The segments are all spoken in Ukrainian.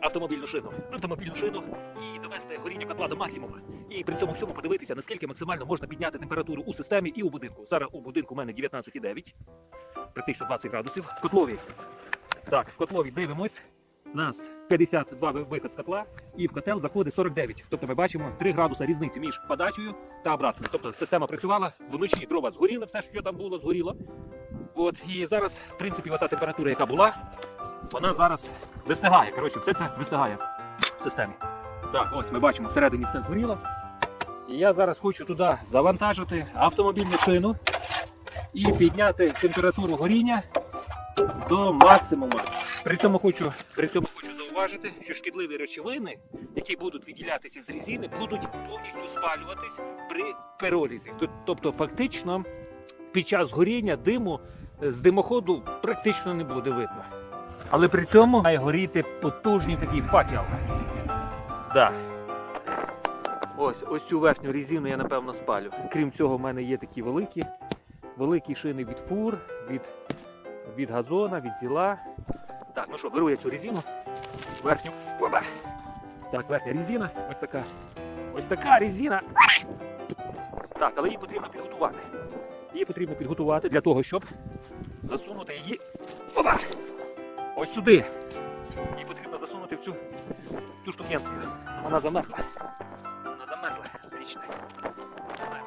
автомобільну шину. Автомобільну шину і довести горіння котла до максимуму. І при цьому всьому подивитися, наскільки максимально можна підняти температуру у системі і у будинку. Зараз у будинку у мене 19,9, практично 20 градусів. В котлові. Так, в котлові дивимось. У нас 52 ви- виход з котла, і в котел заходить 49. Тобто ми бачимо 3 градуса різниці між подачею та обратною. Тобто система працювала, вночі дрова згоріли, все, що там було, згоріло. От, і зараз, в принципі, ота температура, яка була, вона зараз вистигає. Коротше, все це вистигає в системі. Так, ось ми бачимо, всередині все згоріло. І я зараз хочу туди завантажити автомобільну шину і підняти температуру горіння до максимуму. При цьому хочу, при цьому хочу зауважити, що шкідливі речовини, які будуть відділятися з резини, будуть повністю спалюватись при перелізі. Тобто, фактично, під час горіння диму е, з димоходу практично не буде видно. Але при цьому має горіти потужний такий факел. Да. Ось, ось цю верхню резину я напевно спалю. Крім цього, в мене є такі великі, великі шини від фур, від, від газона, від зіла. Так, ну що, беру я цю резину. Верхню. Опа. Так, верхня резина. Ось така. Ось така резина. Так, але її потрібно підготувати. Її потрібно підготувати для того, щоб засунути її. Опа! Ось сюди. Її потрібно засунути в цю, цю штукенцію. Вона замерзла. Вона замерзла. Річна.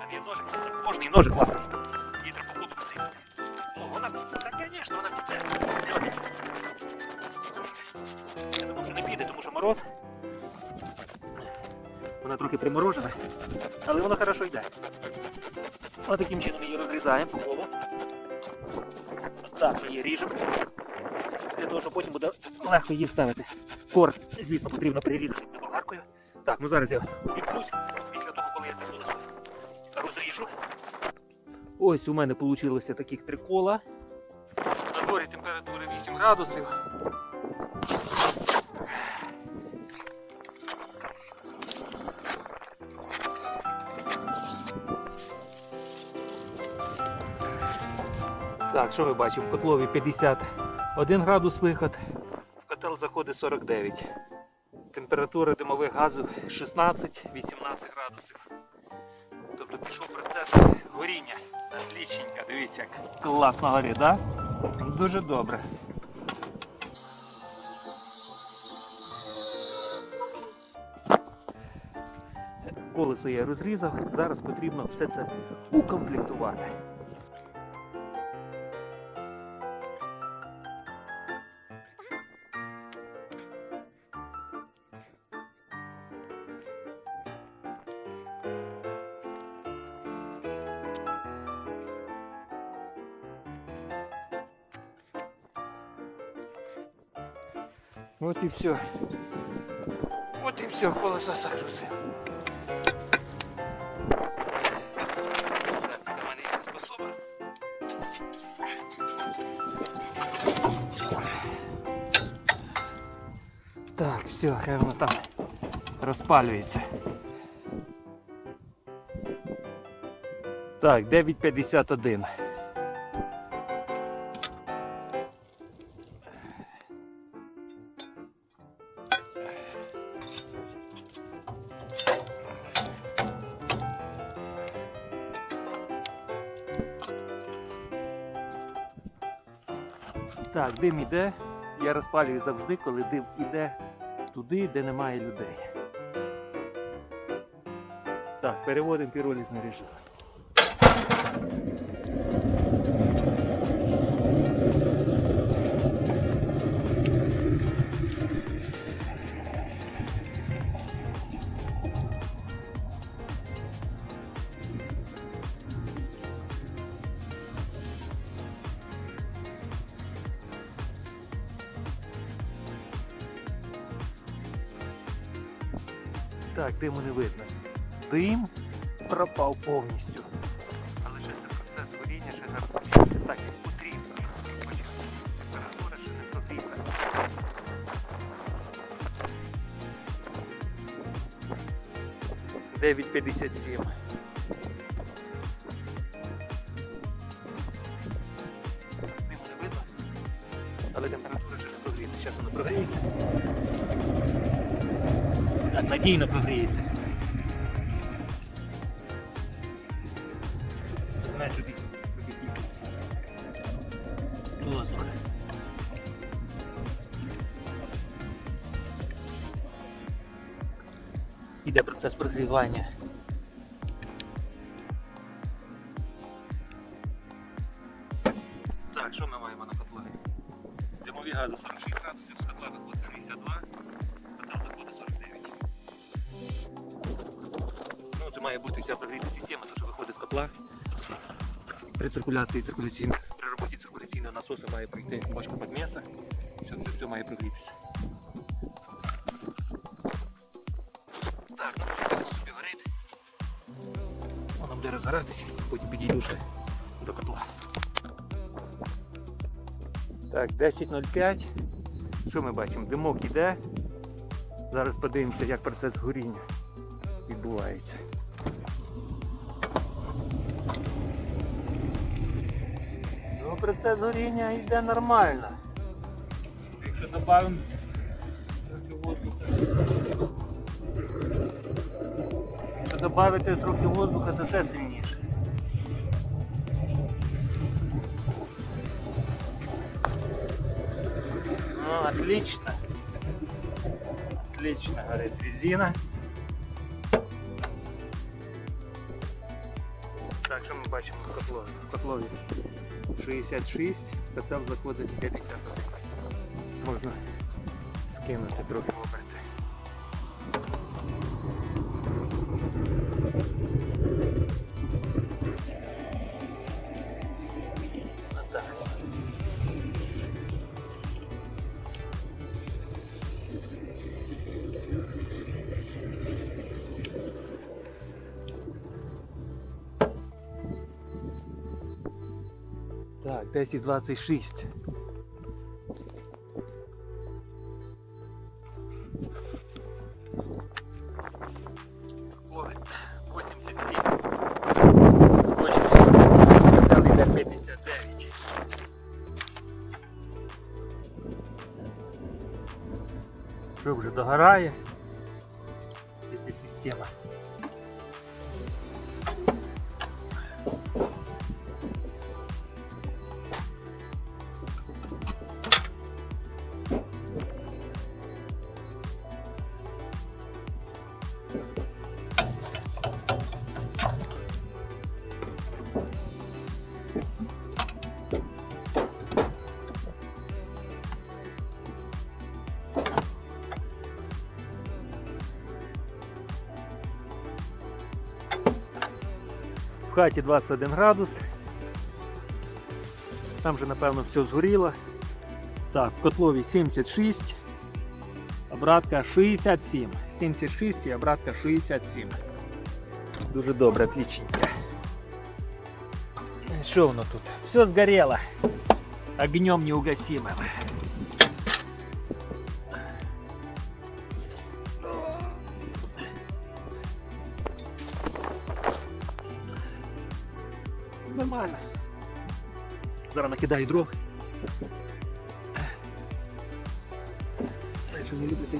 У є ножик, можна і ножик класний. Її треба воду посипати. Ну, вона, так, звісно, вона піде. Я думаю, що не піде, тому що мороз. Вона трохи приморожена, але вона хорошо йде. Ось таким чином її розрізаємо по колу. Так, ми її ріжемо для того, щоб потім буде легко її вставити. Корм, звісно, потрібно прирізати болгаркою. Так, ну зараз я відпрусь після того, коли я це колесо розріжу. Ось у мене вийшло таких три кола. На дворі температура 8 градусів. Так, що ми бачимо? Котлові 50 1 градус виход, в котел заходить 49. Температура димових газів 16-18 градусів. Тобто пішов процес горіння. Отлічненько, дивіться, як класно горить, да? Дуже добре. Колесо я розрізав, зараз потрібно все це укомплектувати. Вот и все. Вот и все, колесо загрузив. Так, все, хай воно там розпалюється. Так, 9.51. Так, дим іде. Я розпалюю завжди, коли дим іде туди, де немає людей. Так, переводимо піролізний режим. Так, диму не видно. Дим пропав повністю. Це процес горіння ще не розпочався так, як потрібно. розпочався. Температура ще не потрібна. Дев'ять надійно прогріється. Іде процес прогрівання. Так, що ми маємо на котлові? Димові гази 46 градусів, має бути вся прогріта система, що виходить з котла. При циркуляції циркуляційної, при роботі циркуляційного насосу має пройти бочка подмеса. Все, все, все має прогрітися. Так, ну все, воно собі горить. Воно буде розгоратися, потім підійду ще до котла. Так, 10.05. Що ми бачимо? Димок іде. Зараз подивимося, як процес горіння відбувається. Процес горіння йде нормально. Якщо додаємо трохи воздуха. Якщо додати трохи воздуха, то ще сильніше. Ну, отлично. Отлично горит резина. Так, що ми бачимо в котлові? В котлові 66, котел заходить 50. Можна скинути трохи Так, 10.26. Ловить 87. Скочить. Там йде 59. Що вже догорає? Ця система. хаті 21 градус. Там же, напевно, все згоріло. Так, в котлові 76, обратка 67. 76 і обратка 67. Дуже добре, отличненько. Що воно тут? Все згорело. Огнем неугасимым. Нормально. Зараз накидаю дров. Ще не люблю цей.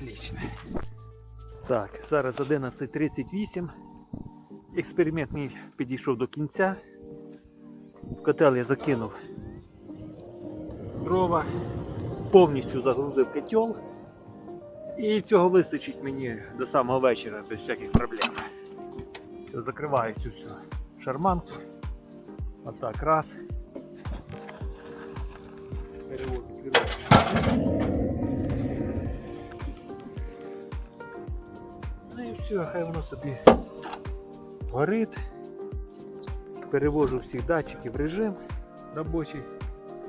Отлично. Так, зараз 11.38. Експеримент мій підійшов до кінця. В котел я закинув дрова, повністю загрузив котел. І цього вистачить мені до самого вечора без всяких проблем. Все, закриваю цю всю шарманку. Отак, раз. Переводу відкриваю. Все, хай воно собі горить. Перевожу всіх датчиків в режим робочий.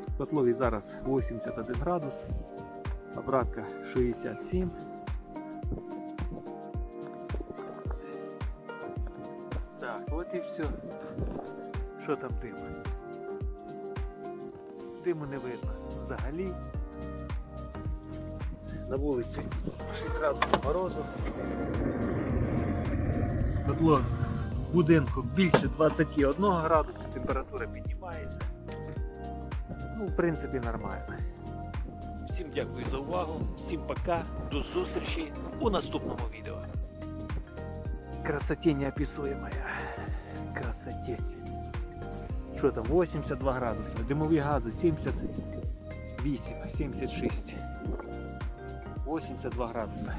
В котлові зараз 81 градус, обратка 67. Так, от і все. Що там дим? Диму не видно взагалі. На вулиці 6 градусів морозу. В будинку більше 21 градуса, температура піднімається. Ну, в принципі, нормально. Всім дякую за увагу, всім пока, до зустрічі у наступному відео. Красоте неописуемая. Красотень. Що там, 82 градуси, димові гази 78, 76. 82 градуси.